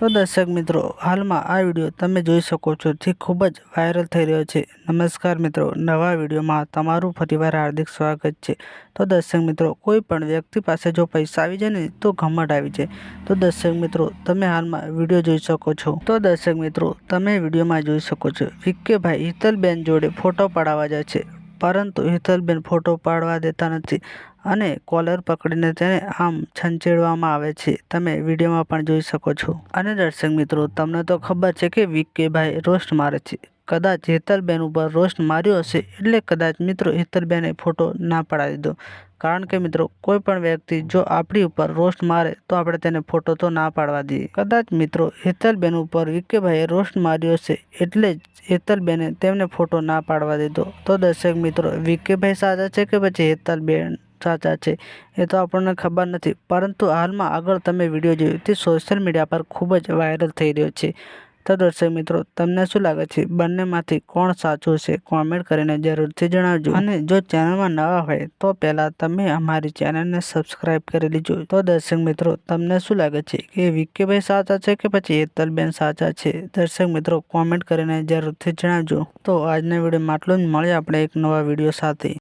તો દર્શક મિત્રો, હાલમાં આ વીડિયો તમે જોઈ શકો છો જે ખૂબ જ વાયરલ થઈ રહ્યો છે. નમસ્કાર મિત્રો, નવા વિડીયોમાં તમારું ફરીવાર હાર્દિક સ્વાગત છે. તો દર્શક મિત્રો, કોઈ પણ વ્યક્તિ પાસે જો પૈસા આવી જાય ને, તો ઘમટ આવી જાય. તો દર્શક મિત્રો, તમે હાલમાં વીડિયો જોઈ શકો છો. તો દર્શક મિત્રો, તમે વિડીયોમાં જોઈ શકો છો. વિકેભાઈ હિતલબેન જોડે ફોટો પડાવવા જાય છે. પરંતુ હિતલબેન ફોટો પાડવા દેતા નથી અને કોલર પકડીને તેને આમ છંછેડવામાં આવે છે. તમે વિડીયોમાં પણ જોઈ શકો છો. અને દર્શક મિત્રો, તમને તો ખબર છે કે વિકેભાઈ રોસ્ટ મારે છે. કદાચ હેતલબેન ઉપર રોસ્ટ માર્યો હશે એટલે કદાચ મિત્રો હેતલબેને ફોટો ના પડાવી દીધો. કારણ કે મિત્રો, કોઈ પણ વ્યક્તિ જો આપણી ઉપર રોસ્ટ મારે તો આપણે તેને ફોટો તો ના પાડવા દઈએ. કદાચ મિત્રો હેતલબેન ઉપર વિકેભાઈએ રોસ્ટ માર્યો હશે એટલે જ હેતલબેને તેમને ફોટો ના પાડવા દીધો. તો દર્શક મિત્રો વિકેભાઈ સાચા છે કે પછી હેતલબેન સાચા છે? એ તો આપણને ખબર નથી. પરંતુ હાલમાં આગળ તમે વીડિયો જોયો તે સોશિયલ મીડિયા પર ખૂબ જ વાયરલ થઈ રહ્યો છે. તો દર્શક મિત્રો, તમને શું લાગે છે? બંનેમાંથી કોણ સાચું છે? કોમેન્ટ કરીને જરૂરથી જણાવજો. અને જો ચેનલમાં નવા હોય, તો પહેલાં તમે અમારી ચેનલને સબસ્ક્રાઈબ કરી લીજો. તો દર્શક મિત્રો, તમને શું લાગે છે? કે વિક્કીભાઈ સાચા છે કે પછી એતલબેન સાચા છે? દર્શક મિત્રો કોમેન્ટ કરીને જરૂરથી જણાવજો. તો આજના વિડીયોમાં આટલું જ. મળીએ આપણે એક નવા વીડિયો સાથે.